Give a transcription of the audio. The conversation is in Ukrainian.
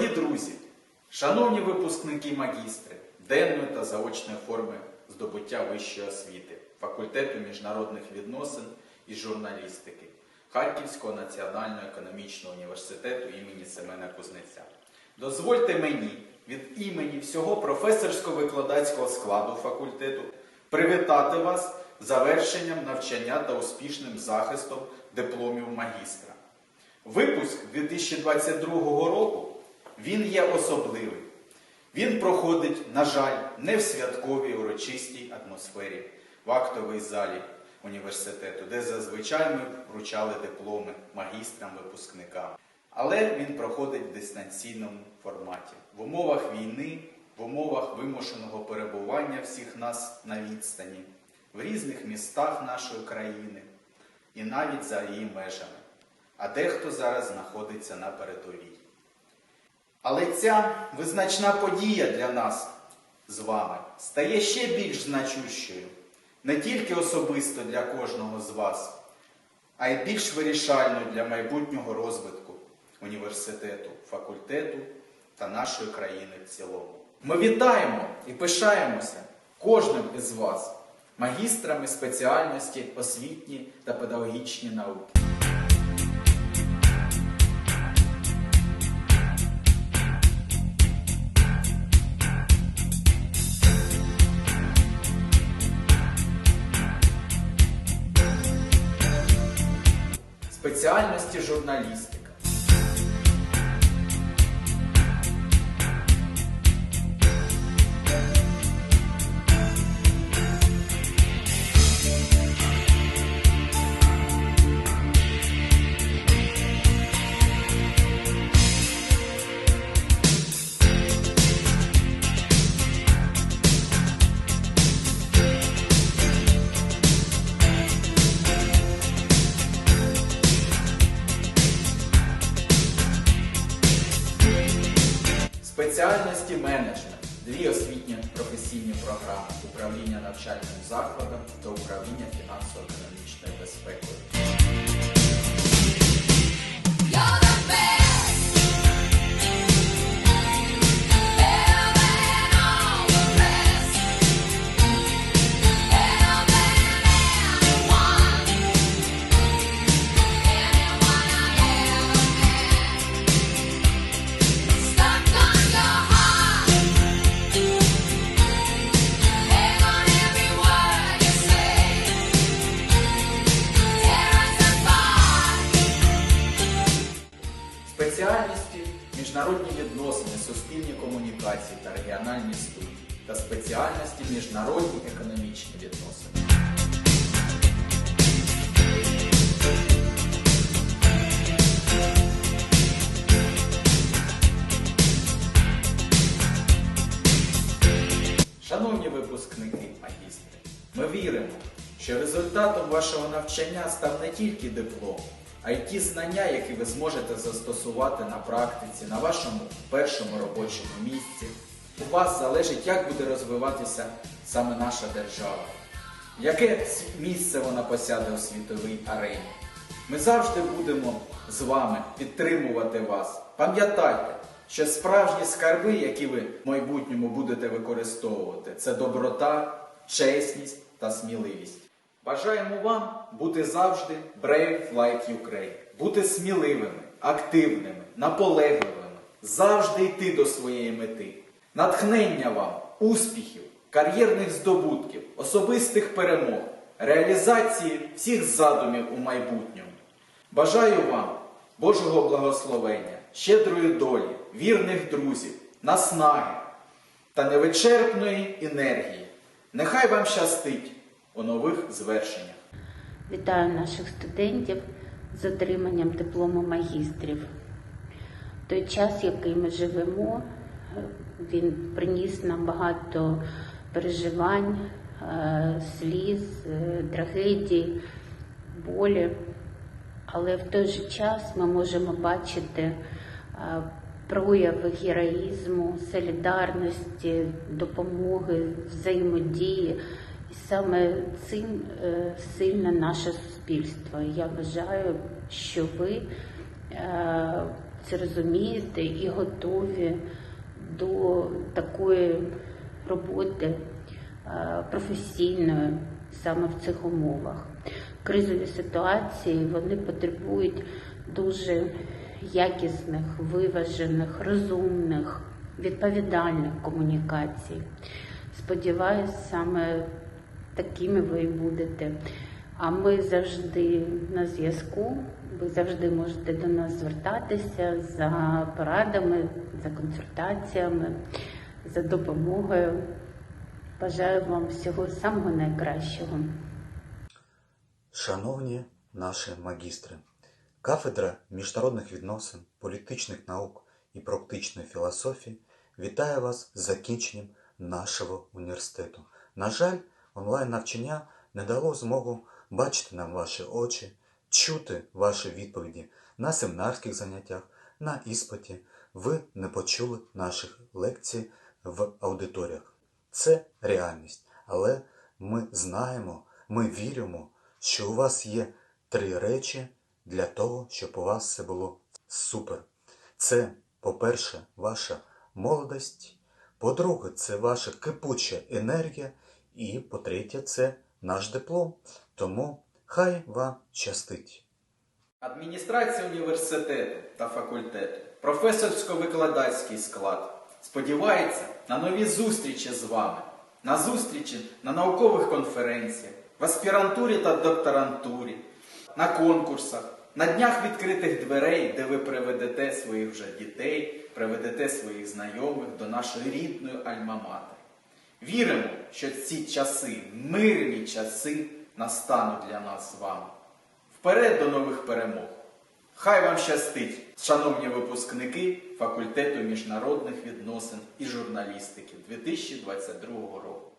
Дорогі друзі, шановні випускники магістри денної та заочної форми здобуття вищої освіти, факультету міжнародних відносин і журналістики Харківського національного економічного університету імені Семена Кузнеця. Дозвольте мені від імені всього професорсько-викладацького складу факультету привітати вас завершенням навчання та успішним захистом дипломів магістра. Випуск 2022 року він є особливий. Він проходить, на жаль, не в святковій урочистій атмосфері, в актовій залі університету, де зазвичай ми вручали дипломи магістрам-випускникам. Але він проходить в дистанційному форматі, в умовах війни, в умовах вимушеного перебування всіх нас на відстані, в різних містах нашої країни і навіть за її межами. А дехто зараз знаходиться на передовій. Але ця визначна подія для нас з вами стає ще більш значущою не тільки особисто для кожного з вас, а й більш вирішальною для майбутнього розвитку університету, факультету та нашої країни в цілому. Ми вітаємо і пишаємося кожним із вас, магістрами спеціальності освітні та педагогічні науки. Спеціальності журналістика. Спеціальності менеджмент, дві освітні професійні програми управління навчальним закладом та управління фінансово-економічною безпекою. Міжнародні відносини, суспільні комунікації та регіональні студії та спеціальності міжнародні економічні відносини. Шановні випускники магістри, ми віримо, що результатом вашого навчання став не тільки диплом, а й ті знання, які ви зможете застосувати на практиці, на вашому першому робочому місці. У вас залежить, як буде розвиватися саме наша держава, яке місце вона посяде у світовій арені. Ми завжди будемо з вами підтримувати вас. Пам'ятайте, що справжні скарби, які ви в майбутньому будете використовувати, це доброта, чесність та сміливість. Бажаємо вам бути завжди brave like Ukraine, бути сміливими, активними, наполегливими, завжди йти до своєї мети. Натхнення вам, успіхів, кар'єрних здобутків, особистих перемог, реалізації всіх задумів у майбутньому. Бажаю вам Божого благословення, щедрої долі, вірних друзів, наснаги та невичерпної енергії. Нехай вам щастить у нових звершеннях. Вітаю наших студентів з отриманням диплому магістрів. Той час, який ми живемо, він приніс нам багато переживань, е, сліз, е, трагедій, болі. Але в той же час ми можемо бачити е, прояви героїзму, солідарності, допомоги, взаємодії. Саме цим е, сильне наше суспільство. Я вважаю, що ви е, це розумієте і готові до такої роботи е, професійної саме в цих умовах. Кризові ситуації вони потребують дуже якісних, виважених, розумних, відповідальних комунікацій. Сподіваюсь, саме такими ви і будете. А ми завжди на зв'язку. Ви завжди можете до нас звертатися за порадами, за консультаціями, за допомогою. Бажаю вам всього самого найкращого. Шановні наші магістри, кафедра міжнародних відносин, політичних наук і практичної філософії вітає вас з закінченням нашого університету. На жаль, онлайн-навчання не дало змогу бачити нам ваші очі, чути ваші відповіді на семінарських заняттях, на іспиті. Ви не почули наших лекцій в аудиторіях. Це реальність, але ми знаємо, ми віримо, що у вас є три речі для того, щоб у вас все було супер. Це, по-перше, ваша молодость, по-друге, це ваша кипуча енергія, і по-третє, це наш диплом. Тому хай вам щастить. Адміністрація університету та факультету, професорсько-викладацький склад сподівається на нові зустрічі з вами, на зустрічі на наукових конференціях, в аспірантурі та докторантурі, на конкурсах, на днях відкритих дверей, де ви приведете своїх вже дітей, приведете своїх знайомих до нашої рідної альма-матер. Віримо, що ці часи, мирні часи, настануть для нас з вами. Вперед до нових перемог! Хай вам щастить, шановні випускники факультету міжнародних відносин і журналістики 2022 року.